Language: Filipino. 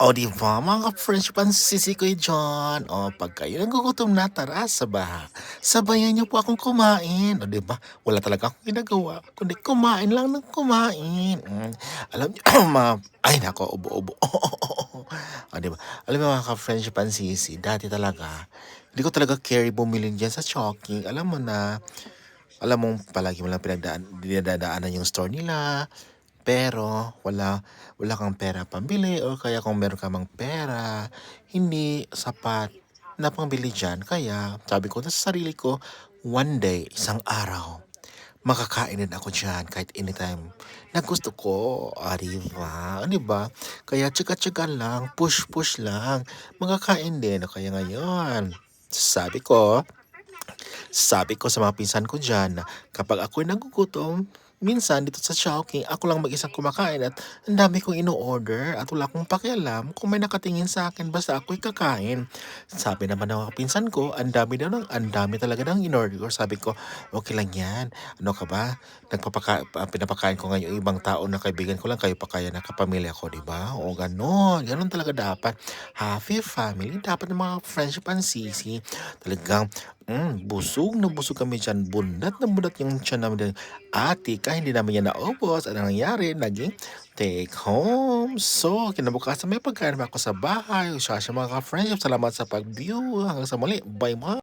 O, di ba mga ka-French pansisi ko dyan. O, pag kayo nagugutom na, tara, saba. Sabayan niyo po akong kumain. O, di ba? Wala talaga akong ginagawa, kundi kumain lang ng kumain. Mm. Alam niyo, mga, ay nako, ubo-ubo. o, di ba? Alam mo mga ka-French pansisi, dati talaga, hindi ko talaga carry bumili dyan sa Chowking. Alam mo na, alam mong palagi mo lang pinagdaan, dinadaanan yung store nila, pero wala wala kang pera pambili o kaya kung meron ka mang pera, hindi sapat na pambili diyan. Kaya sabi ko na sa sarili ko, one day, isang araw, makakain din ako diyan kahit anytime na gusto ko. Ah, di ba? Kaya tsaga-tsaga lang, push-push lang, makakain din. Kaya ngayon, sabi ko, sabi ko sa mga pinsan ko diyan na kapag ako'y nagugutom, minsan dito sa Chowking, ako lang mag-isang kumakain at ang dami kong ino-order at wala akong pakialam kung may nakatingin sa akin basta ako'y kakain. Sabi naman ng mga pinsan ko, ang dami daw ng, ang dami talaga ng in-order ko. Sabi ko, okay lang yan. Ano ka ba? Nagpapaka, ah, pinapakain ko ngayon ibang tao na kaibigan ko lang, kayo pa kaya nakapamilya ko, di ba? O ganon, ganon talaga dapat. Happy family, dapat ng mga friendship and sisi. Talagang Mm, busog na busog kami dyan. Bundat na bundat yung tiyan namin. Ate, ka hindi namin yan naubos. Ano nangyari? Naging take home. So, kinabukasan may pagkain pa ako sa bahay. Siya siya mga ka-friendship. Salamat sa pag-view. Hanggang sa muli. Bye mga